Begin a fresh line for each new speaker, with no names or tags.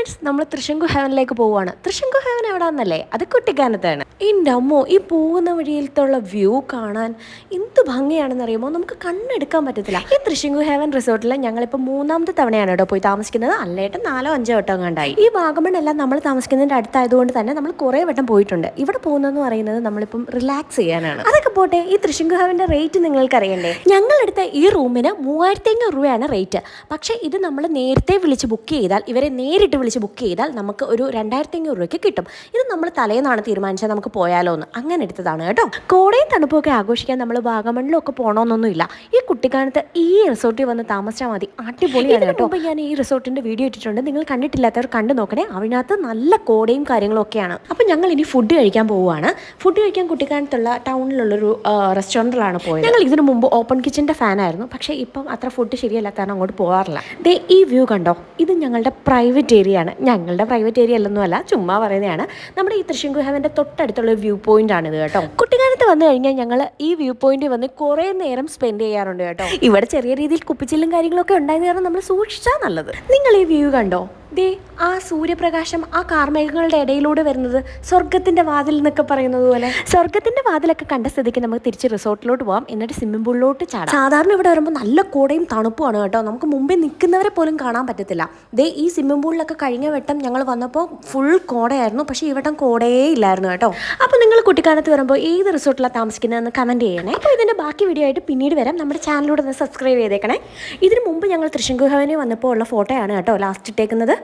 Friends നമ്മൾ തൃശങ്കു ഹെവനിലേക്ക് പോവുകയാണ് തൃശങ്കു heaven എവിടാന്നല്ലേ? അത് കുട്ടിക്കാനത്താണ്. എന്റെ ഈ പോകുന്ന വഴിയിലത്തുള്ള വ്യൂ കാണാൻ എന്ത് ഭംഗിയാണെന്ന് അറിയുമ്പോൾ നമുക്ക് കണ്ണെടുക്കാൻ പറ്റത്തില്ല. ഈ തൃശങ്കു ഹെവൻ റിസോർട്ടിൽ ഞങ്ങളിപ്പോൾ മൂന്നാമത്തെ തവണയാണ് കേട്ടോ പോയി താമസിക്കുന്നത്. അല്ലേട്ട് നാലോ അഞ്ചോ വട്ടം കണ്ടായി ഈ വാഗമൺ എല്ലാം നമ്മൾ താമസിക്കുന്നതിന്റെ അടുത്തായതുകൊണ്ട് തന്നെ നമ്മൾ കുറേ വട്ടം പോയിട്ടുണ്ട്. ഇവിടെ പോകുന്നതെന്ന് പറയുന്നത് നമ്മളിപ്പം റിലാക്സ് ചെയ്യാനാണ്. അതൊക്കെ പോട്ടെ ഈ തൃശങ്കു ഹെവന്റെ റേറ്റ് നിങ്ങൾക്ക് അറിയണ്ടേ ഞങ്ങളെടുത്ത ഈ റൂമിന് മൂവായിരത്തി അഞ്ഞൂറ് രൂപയാണ് റേറ്റ് പക്ഷേ ഇത് നമ്മൾ നേരത്തെ വിളിച്ച് ബുക്ക് ചെയ്താൽ ഇവരെ നേരിട്ട് വിളിച്ച് ബുക്ക് ചെയ്താൽ നമുക്ക് ഒരു രണ്ടായിരത്തി അഞ്ഞൂറ് രൂപയ്ക്ക് കിട്ടും. ഇത് നമ്മൾ തലേന്നാണ് തീരുമാനിച്ചത് നമുക്ക് പോയാലോ എന്ന്. അങ്ങനെ എടുത്തതാണ് കേട്ടോ. കോടയും തണുപ്പൊക്കെ ആഘോഷിക്കാൻ നമ്മൾ വാഗമണ്ണിലൊക്കെ പോകണമെന്നൊന്നുമില്ല ഈ കുട്ടിക്കാലത്ത് ഈ റിസോർട്ടിൽ വന്ന് താമസിച്ചാൽ മതി. അടിപൊളിയാണ് കേട്ടോ. ഞാൻ ഈ റിസോർട്ടിന്റെ വീഡിയോ ഇട്ടിട്ടുണ്ട്. നിങ്ങൾ കണ്ടിട്ടില്ലാത്തവർ കണ്ടു നോക്കണേ. അതിനകത്ത് നല്ല കോടയും കാര്യങ്ങളും ഒക്കെയാണ്. അപ്പോൾ ഞങ്ങൾ ഇനി ഫുഡ് കഴിക്കാൻ പോവുകയാണ്. ഫുഡ് കഴിക്കാൻ കുട്ടിക്കാലത്തുള്ള ടൗണിലുള്ളൊരു റെസ്റ്റോറന്റിലാണ് പോയത്. ഞങ്ങൾ ഇതിനു മുമ്പ് ഓപ്പൺ കിച്ചന്റെ ഫാനായിരുന്നു പക്ഷേ ഇപ്പം അത്ര ഫുഡ് ശരിയല്ലാത്തതാണ് അങ്ങോട്ട് പോകാറില്ല ദേ ഈ വ്യൂ കണ്ടോ? ഇത് ഞങ്ങളുടെ പ്രൈവറ്റ് ഏരിയ ആണ് ഞങ്ങളുടെ പ്രൈവറ്റ് ഏരിയ അല്ലൊന്നും അല്ല ചുമ്മാ പറയുന്നതാണ്. നമ്മുടെ ഈ തൃശ്ശൂർ ഗുഹാവിന്റെ തൊട്ടടുത്തുള്ള വ്യൂ പോയിന്റ് ആണ് ഇത് കേട്ടോ. കുട്ടിക്കാലത്ത് വന്നു കഴിഞ്ഞാൽ ഞങ്ങൾ ഈ വ്യൂ പോയിന്റിൽ വന്ന് കുറേ നേരം സ്പെൻഡ് ചെയ്യാറുണ്ട് കേട്ടോ. ഇവിടെ ചെറിയ രീതിയിൽ കുപ്പിച്ചില്ലും കാര്യങ്ങളൊക്കെ ഉണ്ടായിരുന്നു കാരണം നമ്മൾ സൂക്ഷിച്ചാൽ നല്ലത്. നിങ്ങൾ ഈ വ്യൂ കണ്ടോ? ദേ ആ സൂര്യപ്രകാശം ആ കാർമേഘങ്ങളുടെ ഇടയിലൂടെ വരുന്നത് സ്വർഗത്തിന്റെ വാതിൽ എന്നൊക്കെ പറയുന്നത് പോലെ. സ്വർഗത്തിന്റെ വാതിലൊക്കെ കണ്ട സ്ഥിതിക്ക് നമുക്ക് തിരിച്ച് റിസോർട്ടിലോട്ട് പോകാം എന്നിട്ട് സ്വിമ്മിംഗ് പൂളിലോട്ട് ചാടാം. സാധാരണ ഇവിടെ വരുമ്പോൾ നല്ല കോടയും തണുപ്പുമാണ് കേട്ടോ. നമുക്ക് മുമ്പിൽ നിൽക്കുന്നവരെ പോലും കാണാൻ പറ്റത്തില്ല. ദേ ഈ സ്വിമ്മിംഗ് പൂളിലൊക്കെ കഴിഞ്ഞ വട്ടം ഞങ്ങൾ വന്നപ്പോൾ ഫുൾ കോടയായിരുന്നു. പക്ഷേ ഈ വട്ടം കോടയേ ഇല്ലായിരുന്നു കേട്ടോ. അപ്പോൾ നിങ്ങൾ കുട്ടിക്കാലത്ത് വരുമ്പോൾ ഏത് റിസോർട്ടിലാണ് താമസിക്കുന്നതെന്ന് കമന്റ് ചെയ്യണേ. അപ്പോൾ ഇതിന്റെ ബാക്കി വീഡിയോ ആയിട്ട് പിന്നീട് വരാം. നമ്മുടെ ചാനലിലൂടെ ഒന്ന് സബ്സ്ക്രൈബ് ചെയ്തേക്കണേ. ഇതിന് മുമ്പ് ഞങ്ങൾ തൃശ്ശങ്കുഹവനെ വന്നപ്പോൾ ഉള്ള ഫോട്ടോയാണ് കേട്ടോ ലാസ്റ്റ് ഇട്ടേക്കുന്നത്.